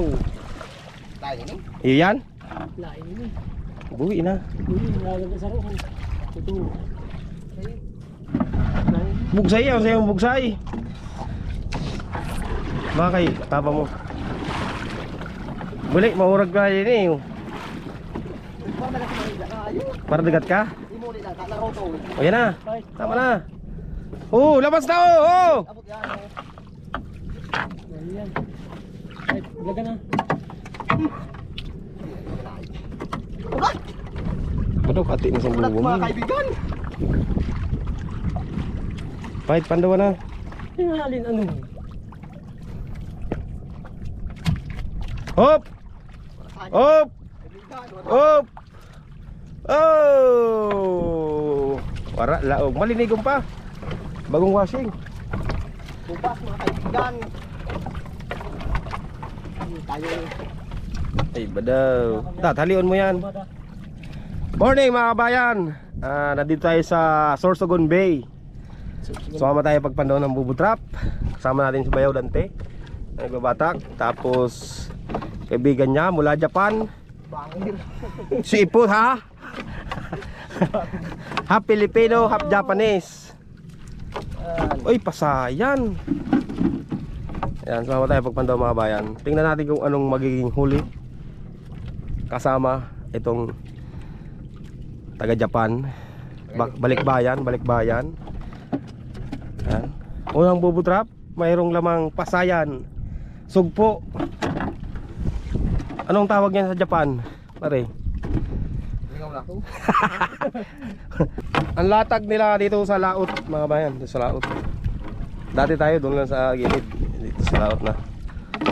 ang buya. Ho ho, baw. Tayo ni. Iyan? Lain ini. Buwi na. Ini nalagay sa roho. Ito. Lain. Bugsay yan, sa'yo bugsay. Bakay, tapa mo. Balik, mahurag ka yun eh. Para dagat ka? O yan na, tama na. Oh, labas na oh! oh! Abot yan. oh. Ayan. Ay, laga na. Ano, kati na sa Ulat bubo mo. mga kaibigan. Pahit, pandawa na. Yung alin ano? Hop! Hop! Hop! Oh! Wara, laog. Malinigong pa. Bagong washing. Bukas mga kaibigan. Tayo. Ay, badaw. Ta, talion mo yan. Morning mga kabayan. Ah, nandito tayo sa Sorsogon Bay. Sumama tayo pagpandaw ng bubo trap. Kasama natin si Bayaw Dante. na Nagbabatak. Tapos kaibigan niya mula Japan. Si Ipot ha? half Filipino, half Japanese. Uy, pasayan. Ayan, sumama tayo pagpandaw mga bayan. Tingnan natin kung anong magiging huli. Kasama itong taga Japan. Ba- balikbayan, balikbayan. Ayan. Unang bubo trap, mayroong lamang pasayan. Sugpo. Anong tawag niyan sa Japan? Pare. Ang latag nila dito sa laot, mga bayan, sa laot. Dati tayo doon lang sa gilid, laot na.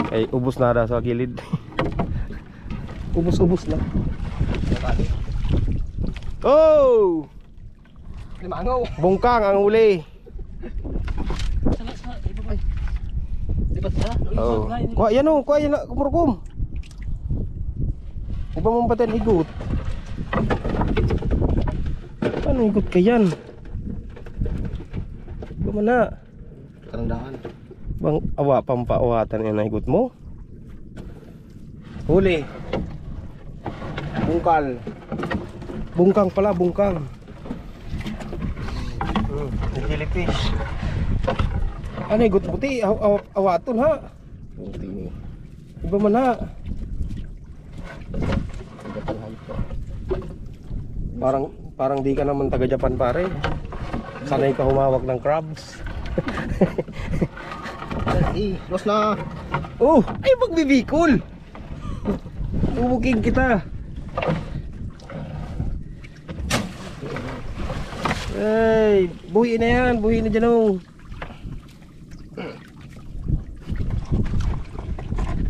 Ay ubos na daw sa gilid. Ubos-ubos lang. Oh! Limangaw. Bungkang ang uli. Na. Oh. Kuha yan oh, kuha yan na, kumurkum. Iba mong batin higot. Ano higot ka yan? Iba man na. Karandaan. Bang awa pampaawatan yan na higot mo? Huli. Bungkal. Bungkang pala, bungkang. Hmm, jellyfish. Ano higot puti? Aw aw awaton ha. Buti. Iba man ha. Parang parang di ka naman taga Japan pare. Sanay ka humawak ng crabs. Eh, los na. Oh, ay magbibikol. Bubugin kita. Ay, buhi na yan, buhi na dyan oh.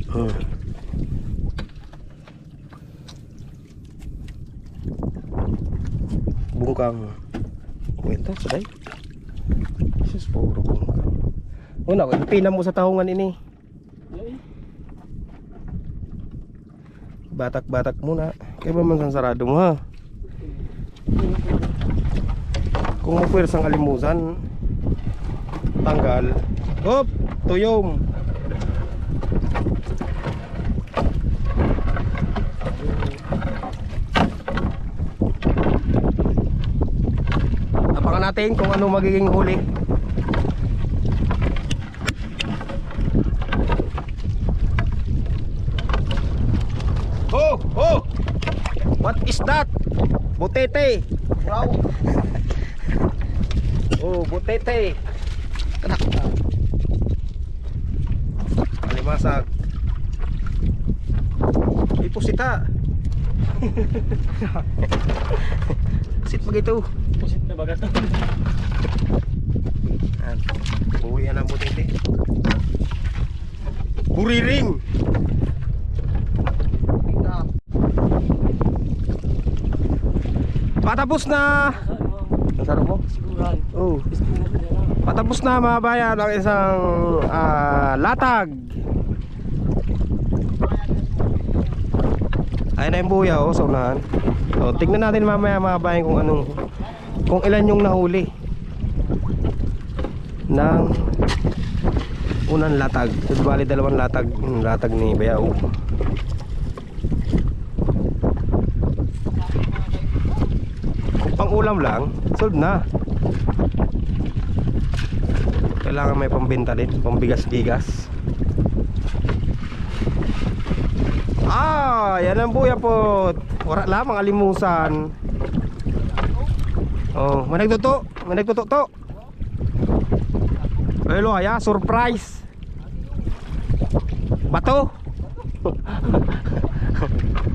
Hmm. Bungkang. Kwenta, saday. Sus, puro bungkang. Una, pinam mo sa tahungan ini. Batak-batak muna. Kaya ba man sarado mo ha? Kung mapwirs ang alimusan, tanggal. Hop! Tuyong! Abangan natin kung ano magiging huli. Oh! Oh! That? Butete! Wow. Oh, butete! Kanak. Alimasag. Ipusita. Sit pag ito. Pusit na bagat. Uwi yan ang butete. Buriring. Kita. Patapos na. Nasarap mo? Oh. Patapos na mga bayan ang isang ah, latag. Ayun na yung buya oh, sa unahan. So, tignan natin mamaya mga bayan kung anong kung ilan yung nahuli ng unang latag. Bali dalawang latag, latag ni Bayaw. Kung pang ulam lang, sold na. Kailangan may pambenta din, pambigas-bigas. Ah, yan ang buya po. Wala lamang alimusan. Oh, managtuto, managtuto to. Hello, kaya surprise. Bato.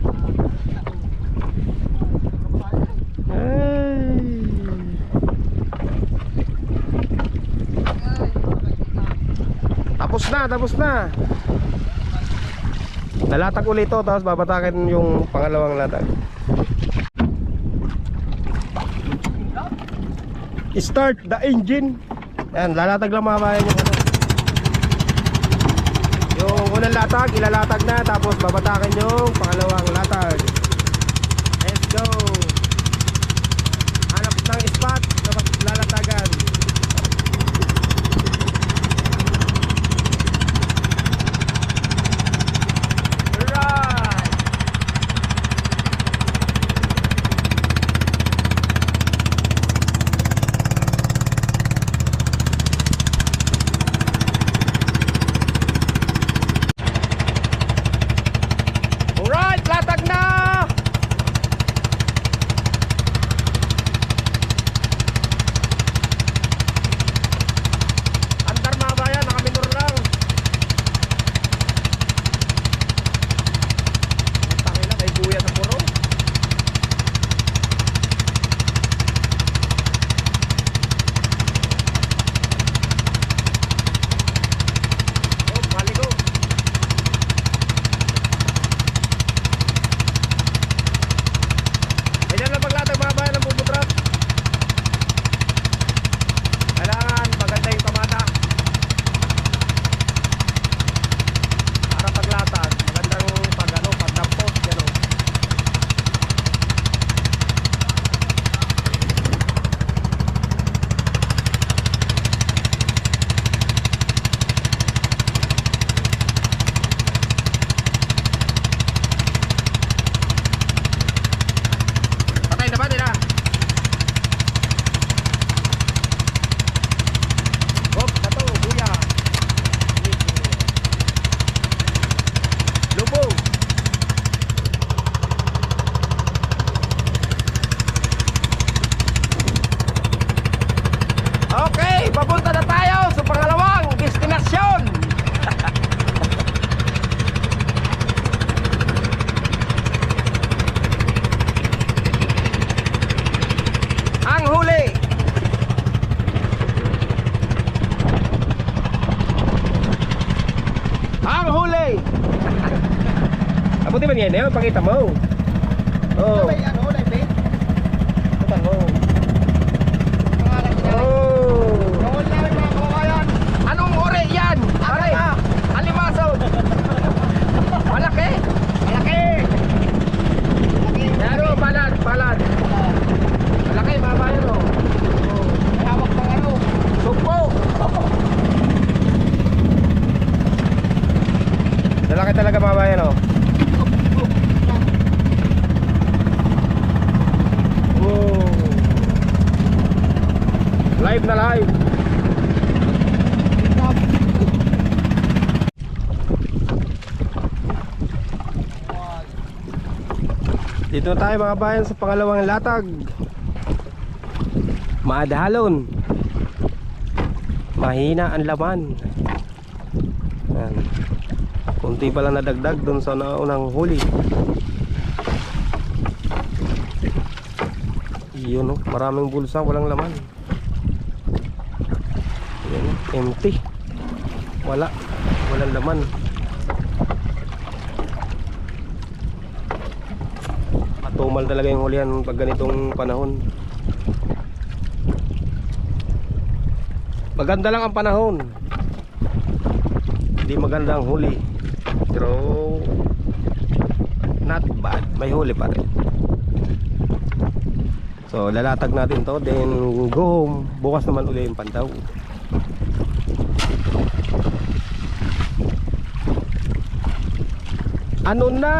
Tapos na, tapos na. Lalatag ulit to tapos babatakin yung pangalawang latag. Start the engine. Yan, lalatag lang mga bayan yung ano. Yung unang latag, ilalatag na tapos babatakin yung pangalawang latag. Abuti ba niyan? Eh, pakita mo. Oh, May ano, live bait? pakita mo. Oh. Bawal namin mga kababayan. Anong ore yan? Pare, alimasod. Malaki. Malaki! Malaki! Pero balad, balad. Malaki, mga bayan oh. Oh. May hawak pang ano. Sugpo. Lalaki talaga mga bayan oh. Oh. Live na live. Dito tayo mga bayan sa pangalawang latag. Maadhalon. Mahina ang laman. Yan. Kunti pa lang nadagdag dun sa naunang huli. Yun oh, maraming bulsa, walang laman. Empty. Wala, walang laman. Matumal talaga yung hulihan pag ganitong panahon. Maganda lang ang panahon. Hindi maganda ang huli. Pero not bad. May huli pa rin. So lalatag natin to then go home. Bukas naman uli yung pandaw. Ano na?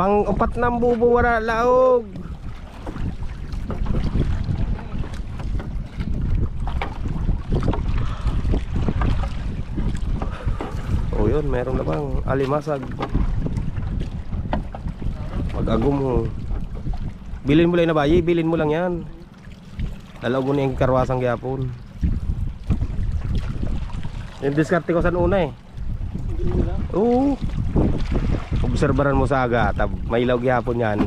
Pang upat ng bubo wala laog. Oh yun, meron na bang alimasag. Pag-agum. Bilin mo lang na bayi, bilin mo lang yan. Dalaw mo na yung karwasang gyapon. Yung diskarte ko sa una eh. Oo. Obserbaran mo sa aga, tab may ilaw gyapon yan.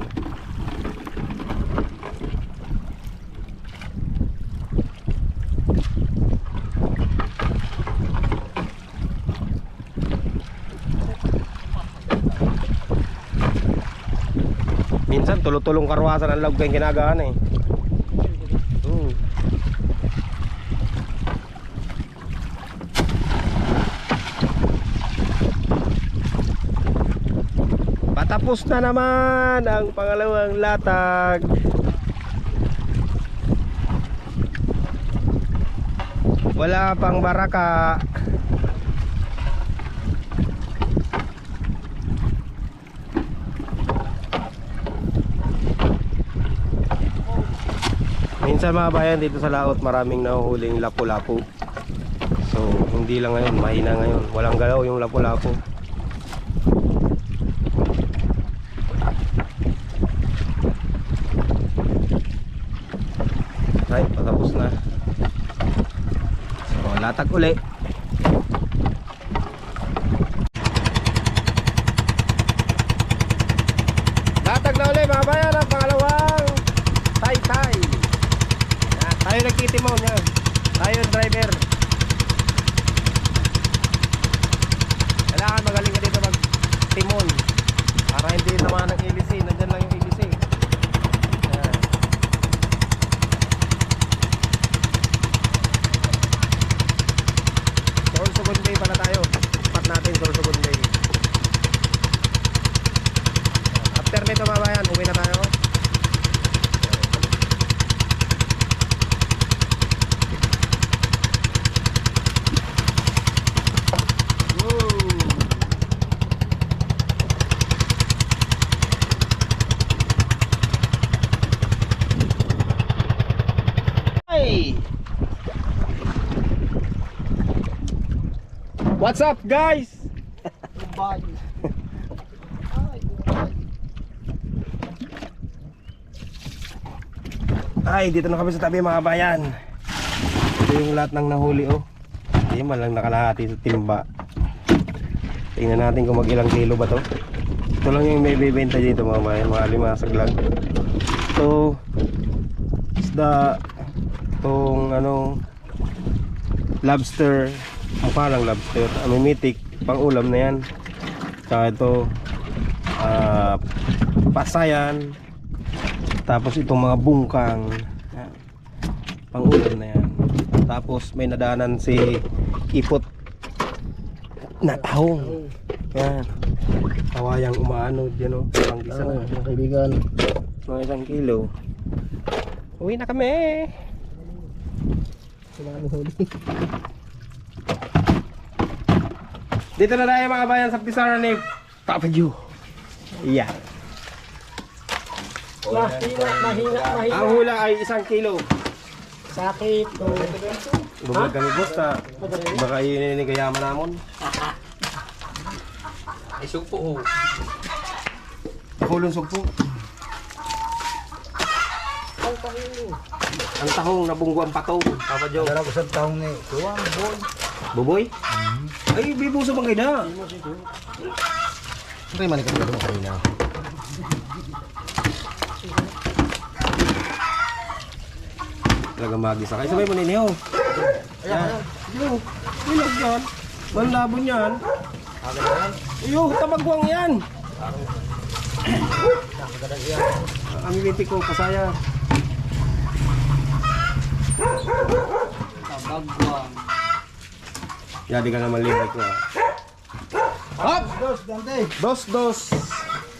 Minsan tulong-tulong karwasan ang log kayong ginagahan eh. Oo. Patapos na naman ang pangalawang latag. Wala pang baraka. Minsan mga bayan dito sa laot maraming nahuhuling lapu-lapu. So hindi lang ngayon, mahina ngayon. Walang galaw yung lapu-lapu. Na. So, latag uli. Latag na uli mga bayan ang pangalawang tay-tay. Yan, tayo nagtitimon yan. Tayo driver. Kailangan magaling ka dito mag-timon. Para hindi naman ang ABC. Nandyan lang yung ABC. Yan. Sorsogon Bay pala tayo. Pat natin Sorsogon Bay. After nito babayan, uwi na tayo. Woo! Hey! What's up guys? Ay, dito na kami sa tabi mga bayan. Ito yung lahat ng nahuli oh. Hindi man lang nakalahati sa timba. Tingnan natin kung mag ilang kilo ba to. Ito lang yung may bibenta dito mga bayan, mga limasag lang. Ito, isda, itong ano, lobster, lang lobster, amimitik, pang ulam na yan. Tsaka ito, ah, pasayan, tapos itong mga bungkang, yan, pang ulam na yan. Tapos may nadaanan si ipot na tahong. Yan. Kawayang umaano dyan o. Pang isa na. mga kaibigan. Mga isang kilo. Uwi na kami. Kailangan huli. Dito na tayo mga bayan sa Pisara ni Papa Ju. Yeah. Mahina, mahina, mahina. Ang hula ay isang kilo. Sakit. Oh. Bubog kami boss. Baka yun yung kayaman namon. Ay, sugpo ho. Nakulong sugpo. Ang tahong ang patong. Papa Jo. Dala ko sa taong ni Tuwang boy. Buboy? Ay, bibuso bang kayo na? Ito yung manikang gano'n kanina. Talaga magisa kayo. Sabay mo ninyo. Yan. Yo, ilog yan. Manlabon yan. Yo, tabagwang yan. Ang imitik ko, kasaya. Tabagwang. Yadi ka naman libat ko. Hop! Dos, Dante! Dos, dos.